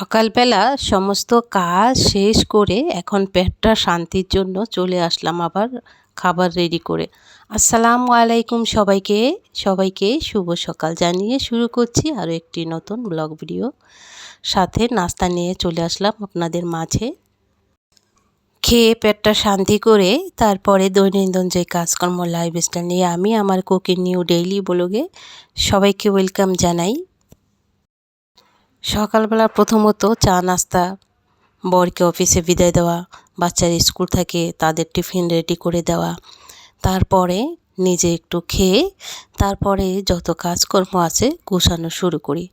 সকালবেলা সমস্ত কাজ শেষ করে এখন পেটটা শান্তির জন্য চলে আসলাম আবার খাবার রেডি করে। আসসালামু আলাইকুম সবাইকে। সবাইকে শুভ সকাল জানিয়ে শুরু করছি আরও একটি নতুন ব্লগ ভিডিও। সাথে নাস্তা নিয়ে চলে আসলাম আপনাদের মাঝে। খেয়ে পেটটা শান্তি করে তারপরে দৈনন্দিন যে কাজকর্ম লাইফস্টাইল নিয়ে আমি আমার কুকিং নিউ ডেইলি ব্লগে সবাইকে ওয়েলকাম জানাই। সকালবেলা প্রথমত চা, নাস্তা, বরকে অফিসে বিদায় দেওয়া, বাচ্চার স্কুল থাকে তাদের টিফিন রেডি করে দেওয়া, তারপরে নিজে একটু খেয়ে তারপরে যত কাজকর্ম আছে গুছানো শুরু করি।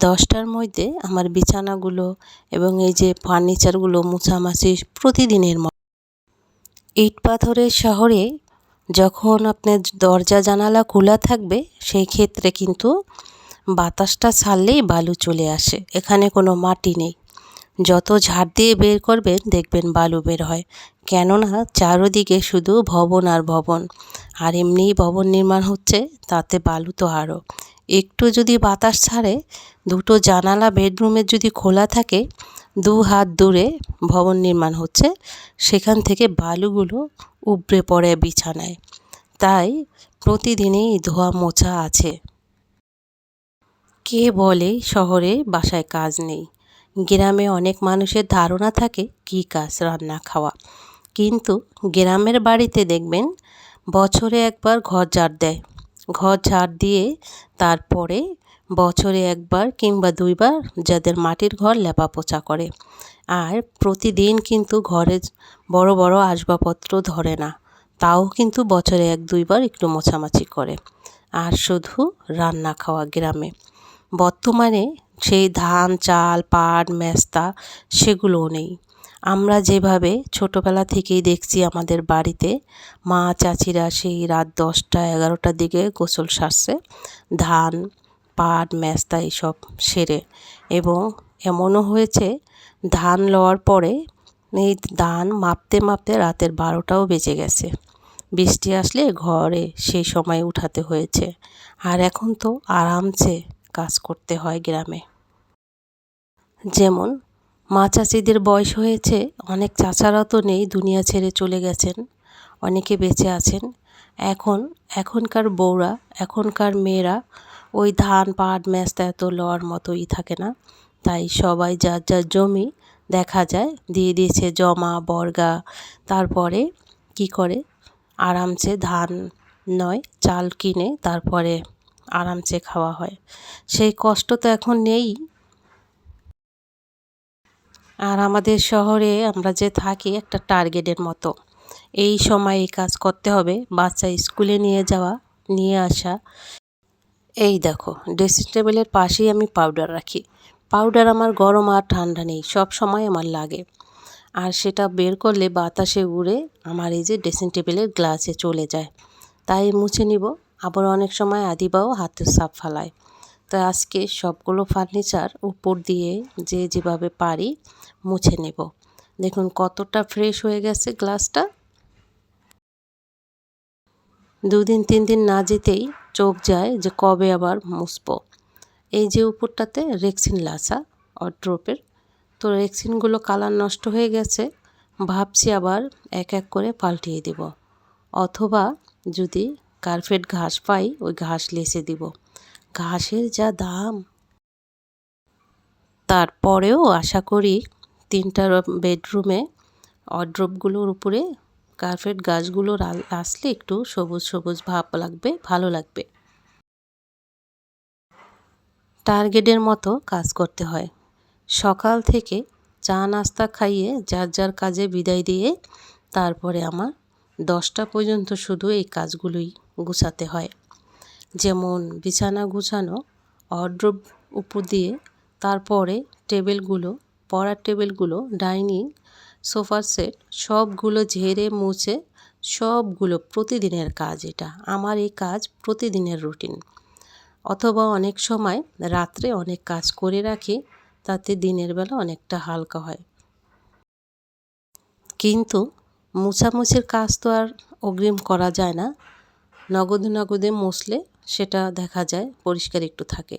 দশটার মধ্যে আমার বিছানাগুলো এবং এই যে ফার্নিচারগুলো মুছামাছি প্রতিদিনের মতো। ইট পাথরের শহরে যখন আপনার দরজা জানালা খোলা থাকবে, সেই ক্ষেত্রে কিন্তু বাতাসটা ছাড়লেই বালু চলে আসে। এখানে কোনো মাটি নেই। যত ঝাড় দিয়ে বের করবেন, দেখবেন বালু বের হয়। কেননা, চারোদিকে শুধু ভবন আর ভবন। আর এমনিই ভবন নির্মাণ হচ্ছে, তাতে বালু তো আরও। একটু যদি বাতাস ছাড়ে, দুটো জানালা বেডরুমের যদি খোলা থাকে, দু হাত দূরে ভবন নির্মাণ হচ্ছে, সেখান থেকে বালুগুলো উপড়ে পড়ে বিছানায়। তাই প্রতিদিনই ধোয়া মোছা আছে। কে বলে শহরে বাসায় কাজ নেই? গ্রামে অনেক মানুষের ধারণা থাকে কী কাজ রান্না খাওয়া। কিন্তু গ্রামের বাড়িতে দেখবেন, বছরে একবার ঘর ঝাড় দেয়। ঘর ঝাড় দিয়ে তারপরে বছরে একবার কিংবা দুইবার যাদের মাটির ঘর লেপা পোচা করে। আর প্রতিদিন কিন্তু ঘরে বড় বড় আসবাবপত্র ধরে না। তাও কিন্তু বছরে এক দুইবার একটু মোছামাছি করে। আর শুধু রান্না খাওয়া গ্রামে। বর্তমানে সেই ধান, চাল, পাট, মেস্তা সেগুলোও নেই। আমরা যেভাবে ছোটোবেলা থেকেই দেখছি আমাদের বাড়িতে, মা চাচিরা সেই রাত দশটা, এগারোটার দিকে গোসল সারছে, ধান, পাট, মেস্তা এইসব সেরে। এবং এমনও হয়েছে, ধান লওয়ার পরে এই ধান মাপতে মাপতে রাতের বারোটাও বেজে গেছে। বৃষ্টি আসলে ঘরে সেই সময় উঠাতে হয়েছে। আর এখন তো আরামসে কাজ করতে হয় গ্রামে। যেমন, মা চাচিদের বয়স হয়েছে, অনেক চাচারা তো নেই, দুনিয়া ছেড়ে চলে গেছেন, অনেকে বেঁচে আছেন। এখন, এখনকার বউরা, এখনকার মেয়েরা ওই ধান, পাট ম্যাস্তা এত লওয়ার মতোই থাকে না। তাই সবাই যার যার জমি দেখা যায়, দিয়ে দিয়েছে জমা, বর্গা, তারপরে কি করে? আরামসে ধান নয়, চাল কিনে তারপরে আরামসে খাওয়া হয়। সেই কষ্ট তো এখন নেই। আর আমাদের শহরে আমরা যে থাকি একটা টার্গেটের মতো। এই সময় এই কাজ করতে হবে, বাচ্চা স্কুলে নিয়ে যাওয়া, নিয়ে আসা। এই দেখো, ড্রেসিং টেবিলের পাশেই আমি পাউডার রাখি। পাউডার আমার গরম আর ঠান্ডা নেই, সব সময় আমার লাগে। আর সেটা বের করলে বাতাসে উড়ে আমার এই যে ড্রেসিং টেবিলের গ্লাসে চলে যায়। তাই মুছে নিব। আবার অনেক সময় আদিবাও হাতের সাপ ফালায়। তো আজকে সবগুলো ফার্নিচার উপর দিয়ে যে যেভাবে পারি মুছে নেব। দেখুন কতটা ফ্রেশ হয়ে গেছে গ্লাসটা দুদিন তিন দিন না যেতেই চোখ যায় যে কবে আবার মুছব। এই যে উপরটাতে রেক্সিন লাসা অড্রপের তো রেক্সিনগুলো কালার নষ্ট হয়ে গেছে, ভাবছি আবার এক এক করে পাল্টিয়ে দেব। অথবা যদি কার্পেট ঘাস পাই, ওই ঘাস লেসে দিব। ঘাসের যা দাম। তারপরেও আশা করি তিনটা বেডরুমে অড্রপগুলোর উপরে কার্পেট গাছগুলোর আসলে একটু সবুজ সবুজ ভাব লাগবে, ভালো লাগবে। টার্গেটের মতো কাজ করতে হয়। সকাল থেকে চা নাস্তা খাইয়ে যার যার কাজে বিদায় দিয়ে তারপরে আমার দশটা পর্যন্ত শুধু এই কাজগুলোই গুছাতে হয়। যেমন বিছানা গুছানো অড্রব উপর দিয়ে, তারপরে টেবিলগুলো, পড়ার টেবিলগুলো, ডাইনিং, সোফার সেট, সবগুলো ঝেড়ে মুছে, সবগুলো প্রতিদিনের কাজ এটা। আমার এই কাজ প্রতিদিনের রুটিন। অথবা অনেক সময় রাত্রে অনেক কাজ করে রাখি, তাতে দিনের বেলা অনেকটা হালকা হয়। কিন্তু মুছামুছির কাজ তো আর অগ্রিম করা যায় না। নগদে নগদে মুছলে সেটা দেখা যায়, পরিষ্কার একটু থাকে।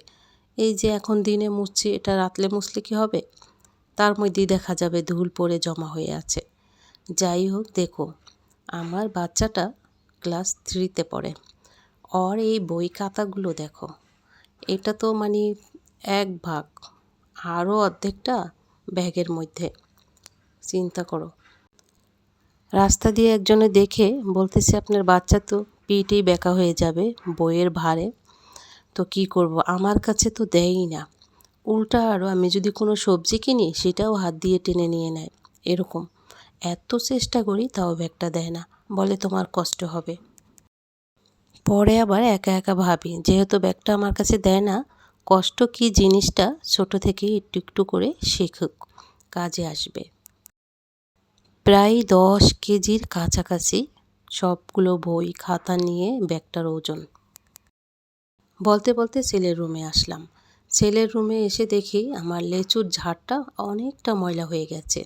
এই যে এখন দিনে মুছছি, এটা রাতলে মুছলে কি হবে? তার মধ্যেই দেখা যাবে ধুল পড়ে জমা হয়ে আছে। যাই হোক, দেখো, আমার বাচ্চাটা ক্লাস থ্রিতে পড়ে। ওর এই বই খাতাগুলো দেখো, এটা তো মানে এক ভাগ, আরও অর্ধেকটা ব্যাগের মধ্যে। চিন্তা করো রাস্তা দিয়ে একজনে দেখে বলতেছে, আপনার বাচ্চা তো পিঠেই বেঁকা হয়ে যাবে, বইয়ের ভারে তো কি করব? আমার কাছে তো দেয়ই না। উল্টা আরও আমি যদি কোনো সবজি কিনি, সেটাও হাত দিয়ে টেনে নিয়ে নেয়। এরকম। এত চেষ্টা করি, তাও ব্যাগটা দেয় না। বলে, তোমার কষ্ট হবে। পরে আবার একা একা ভাবি, যেহেতু ব্যাগটা আমার কাছে দেয় না, কষ্ট কি জিনিসটা ছোট থেকে একটু একটু করে শেখুক, কাজে আসবে। প্রায় দশ কেজির কাছাকাছি সবগুলো বই খাতা নিয়ে ব্যাগটার ওজন। বলতে বলতে ছেলের রুমে আসলাম। ছেলের রুমে এসে দেখি আমার লেচুর ঝাড়টা অনেকটা ময়লা হয়ে গেছে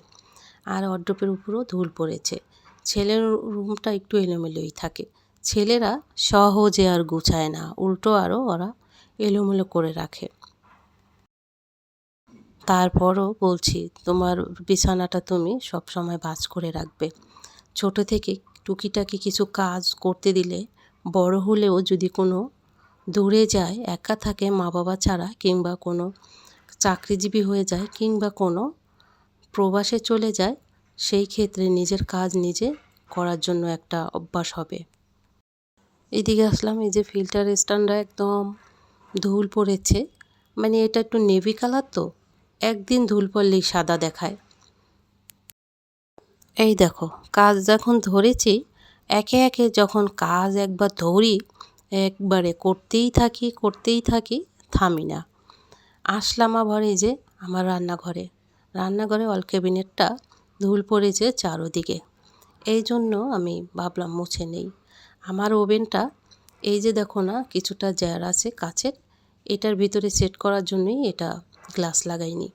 আর অড্ডপের উপরও ধুল পড়েছে। ছেলের রুমটা একটু এলোমেলোই থাকে। ছেলেরা সহজে আর গুছায় না, উল্টো আরও ওরা এলোমেলো করে রাখে। তারপরও বলছি, তোমার বিছানাটা তুমি সব সময় ভাঁজ করে রাখবে। ছোট থেকে টুকিটাকি কিছু কাজ করতে দিলে বড় হলেও যদি কোনো দূরে যায়, একা থাকে মা বাবা ছাড়া কিংবা কোনো চাকরিজীবী হয়ে যায় কিংবা কোনো প্রবাসে চলে যায়, সেই ক্ষেত্রে নিজের কাজ নিজে করার জন্য একটা অভ্যাস হবে। এদিকে আসলাম, এই যে ফিল্টার স্ট্যান্ডটা একদম ধুল পড়েছে। মানে এটা একটু নেভি কালার তো। একদিন ধুল পড়লেই সাদা দেখায়। এই দেখো, কাজ যখন ধরেছি, একে একে যখন কাজ একবার ধরি, একবারে করতেই থাকি করতেই থাকি, থামি না। আসলাম আবার এই যে আমার রান্নাঘরে। রান্নাঘরে অল ক্যাবিনেটটা ধুল পড়েছে চারোদিকে। এই জন্য আমি ভাবলাম মুছে নেই। আমার ওভেনটা, এই যে দেখো না, কিছুটা জ্যার আছে কাচের এটার ভিতরে সেট করার জন্যই এটা গ্লাস লাগাইনি।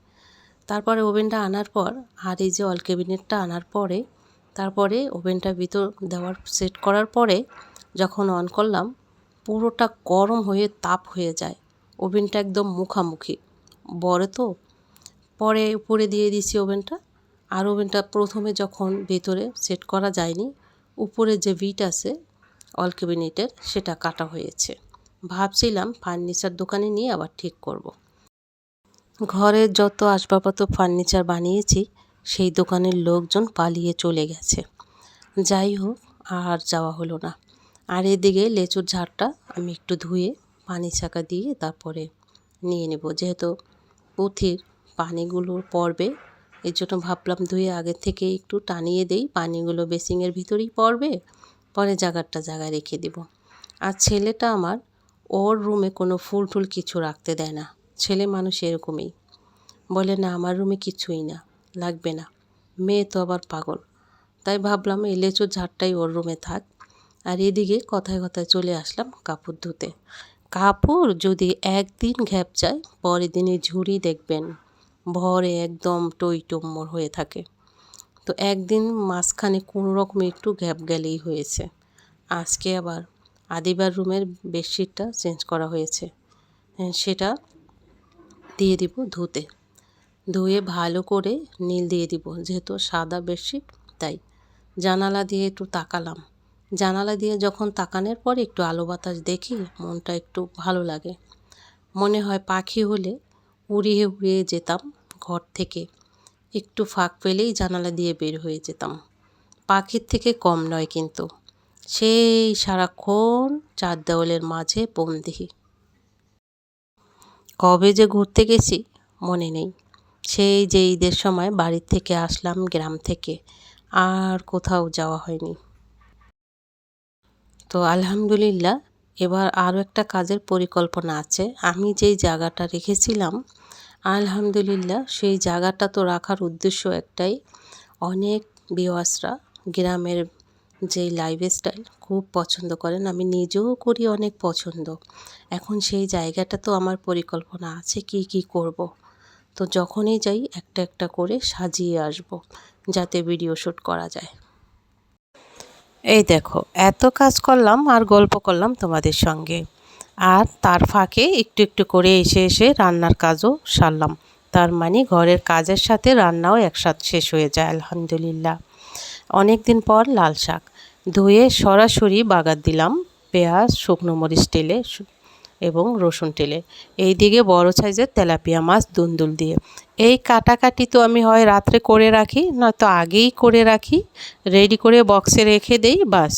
তারপরে ওভেনটা আনার পর আর এই যে অল ক্যাবিনেটটা আনার পরে, তারপরে ওভেনটা ভিতর দেওয়ার, সেট করার পরে যখন অন করলাম, পুরোটা গরম হয়ে তাপ হয়ে যায়। ওভেনটা একদম মুখামুখি। বড় তো। পরে উপরে দিয়ে দিয়েছি ওভেনটা। আর ওভেনটা প্রথমে যখন ভেতরে সেট করা যায়নি, উপরে যে ভিট আছে অল ক্যাবিনেটের, সেটা কাটা হয়েছে। ভাবছিলাম ফার্নিচার দোকানে নিয়ে আবার ঠিক করব। ঘরের যত আসবাবপত্র ফার্নিচার বানিয়েছি, সেই দোকানের লোকজন পালিয়ে চলে গেছে। যাই হোক, আর যাওয়া হলো না। আর এদিকে লেচুর ঝাড়টা আমি একটু ধুয়ে পানি ছাকা দিয়ে তারপরে নিয়ে নেব। যেহেতু পুঁথির পানিগুলো পড়বে, এর জন্য ভাবলাম ধুয়ে আগের থেকে একটু টানিয়ে দেই, পানিগুলো বেসিংয়ের ভিতরেই পড়বে, পরে জায়গাটা জায়গায় রেখে দেব। আর ছেলেটা আমার ওর রুমে কোনো ফুল টুল কিছু রাখতে দেয় না। ছেলে মানুষ এরকমই। বলে না আমার রুমে কিছুই না লাগবে না। মেয়ে তো আবার পাগল। তাই ভাবলাম এই লেচুর ঝাড়টাই ওর রুমে থাক। আর এদিকে কথায় কথায় চলে আসলাম কাপড় ধুতে। কাপড় যদি একদিন ঘ্যাপ যায় পরের দিনে ঝুড়ি দেখবেন ভরে একদম টইটম্বর হয়ে থাকে। তো একদিন মাঝখানে কোনো রকম একটু গ্যাপ গেলেই হয়েছে। আজকে আবার আদিবার রুমের বেডশিটটা চেঞ্জ করা হয়েছে। হ্যাঁ, সেটা দিয়ে দিব ধুতে। ধুয়ে ভালো করে নীল দিয়ে দিব, যেহেতু সাদা বেডশিট তাই। জানালা দিয়ে একটু তাকালাম। জানালা দিয়ে যখন তাকানোর পর একটু আলো বাতাস দেখি, মনটা একটু ভালো লাগে। মনে হয় পাখি হলে উড়িয়ে উড়িয়ে যেতাম ঘর থেকে। একটু ফাঁক পেলেই জানালা দিয়ে বের হয়ে যেতাম। পাখির থেকে কম নয় কিন্তু। সেই সারাক্ষণ চার দেওয়ালের মাঝে বন্দি। কবে যে ঘুরতে গেছি মনে নেই। সেই যে ঈদের সময় বাড়ির থেকে আসলাম গ্রাম থেকে, আর কোথাও যাওয়া হয়নি। তো আলহামদুলিল্লাহ, এবার আরও একটা কাজের পরিকল্পনা আছে। আমি যেই জায়গাটা রেখেছিলাম, আলহামদুলিল্লাহ সেই জায়গাটা তো রাখার উদ্দেশ্য একটাই, অনেক বিওয়াসরা গ্রামের যেই লাইফস্টাইল খুব পছন্দ করেন, আমি নিজেও করি অনেক পছন্দ। এখন সেই জায়গাটা তো আমার পরিকল্পনা আছে কি কি করব। তো যখনই যাই একটা একটা করে সাজিয়ে আসব, যাতে ভিডিও শ্যুট করা যায়। এই দেখো, এত কাজ করলাম আর গল্প করলাম তোমাদের সঙ্গে। আর তার ফাঁকে একটু একটু করে এসে এসে রান্নার কাজও সারলাম। তার মানে ঘরের কাজের সাথে রান্নাও একসাথে শেষ হয়ে যায়, আলহামদুলিল্লাহ। অনেক দিন পর লাল শাক। ধুয়ে সরাসরি বাগার দিলাম, পেঁয়াজ, শুকনো মরিচ টেলে এবং রসুন টেলে এই দিকে বড় সাইজের তেলাপিয়া মাছ দুন্দুল দিয়ে। এই কাটাকাটি তো আমি হয় রাত্রে করে রাখি নয়তো আগেই করে রাখি। রেডি করে বক্সে রেখে দেই, বাস।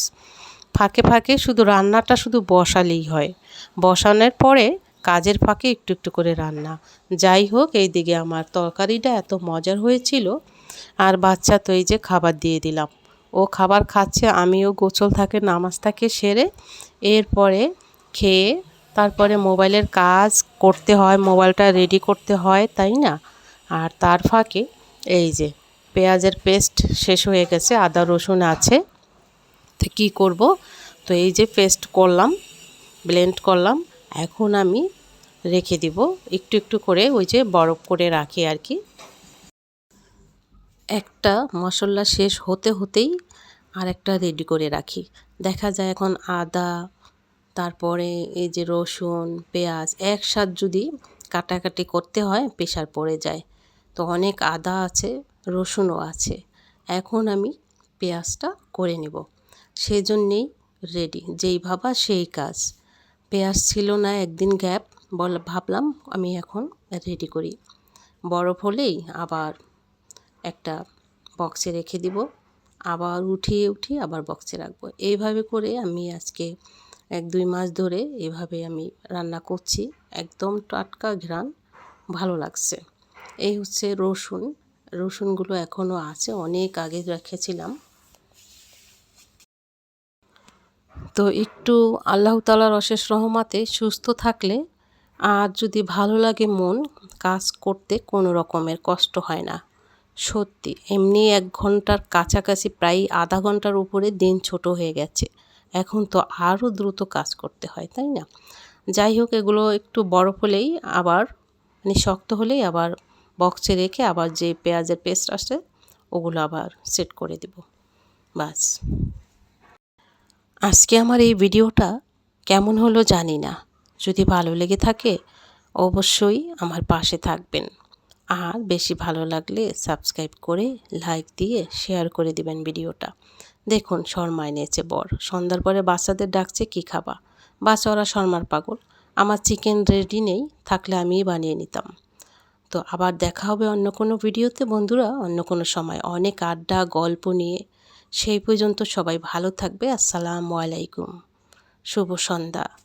ফাঁকে ফাঁকে শুধু রান্নাটা শুধু বসালেই হয়। বসানোর পরে কাজের ফাঁকে একটু একটু করে রান্না। যাই হোক এই দিকে আমার তরকারিটা এত মজার হয়েছিল। আর বাচ্চা তো এই যে খাবার দিয়ে দিলাম। ও খাবার খাচ্ছে, আমিও গোছল থাকে নামাজ থাকে সেরে এরপরে খেয়ে তারপরে মোবাইলের কাজ করতে হয়, মোবাইলটা রেডি করতে হয়, তাই না? আর তার ফাঁকে এই যে পেঁয়াজের পেস্ট শেষ হয়ে গেছে, আদা, রসুন আছে, তো কী করব? তো এই যে পেস্ট করলাম ব্লেন্ড করলাম, এখন আমি রেখে দিব, একটু একটু করে ওই যে বরফ করে রাখি আর কি। একটা মশলা শেষ হতে হতেই আর একটা রেডি করে রাখি। দেখা যায় এখন আদা, তারপরে এই যে রসুন, পেঁয়াজ একসাথ যদি কাটাকাটি করতে হয় প্রেশার পড়ে যায়। তো অনেক আদা আছে, রসুনও আছে। এখন আমি পেঁয়াজটা করে নেব। সেই জন্যেই রেডি যেই ভাবা সেই কাজ। পেঁয়াজ ছিল না, একদিন গ্যাপ বল, ভাবলাম আমি এখন রেডি করি। বরফ হলেই আবার একটা বক্সে রেখে দিব। আবার উঠিয়ে উঠিয়ে আবার বক্সে রাখব। এইভাবে করে আমি আজকে এক, দুই মাস ধরে এভাবে আমি রান্না করছি। একদম টাটকা ঘ্রাণ, ভালো লাগছে। এই হচ্ছে রসুন। রসুনগুলো এখনও আছে, অনেক আগে রেখেছিলাম। তো একটু আল্লাহ তালার অশেষ রহমাতে সুস্থ থাকলে আর যদি ভালো লাগে মন, কাজ করতে কোনো রকমের কষ্ট হয় না। সত্যি, এমনি এক ঘণ্টার কাছাকাছি প্রায় আধা ঘণ্টার উপরে দিন ছোট হয়ে গেছে। এখন তো আরও দ্রুত কাজ করতে হয়, তাই না? যাই হোক, এগুলো একটু বরফ হলেই আবার মানে শক্ত হলেই আবার বক্সে রেখে আবার যে পেঁয়াজের পেস্ট আসে ওগুলো আবার সেট করে দেব। বাস। আজকে আমার এই ভিডিওটা কেমন হলো জানি না। যদি ভালো লেগে থাকে, অবশ্যই আমার পাশে থাকবেন। আর বেশি ভালো লাগলে সাবস্ক্রাইব করে লাইক দিয়ে শেয়ার করে দিবেন ভিডিওটা। দেখুন, শর্মা এনেছে বর। সন্ধ্যার পরে বাচ্চাদের ডাকছে, কি খাবা? বাচ্চা, ওরা শর্মার পাগল। আমার চিকেন রেডি নেই, থাকলে আমিই বানিয়ে নিতাম। তো আবার দেখা হবে অন্য কোনো ভিডিওতে। বন্ধুরা, অন্য কোনো সময়। অনেক আড্ডা, গল্প নিয়ে। সেই পর্যন্ত সবাই ভালো থাকবে। আসসালামু আলাইকুম। শুভ সন্ধ্যা।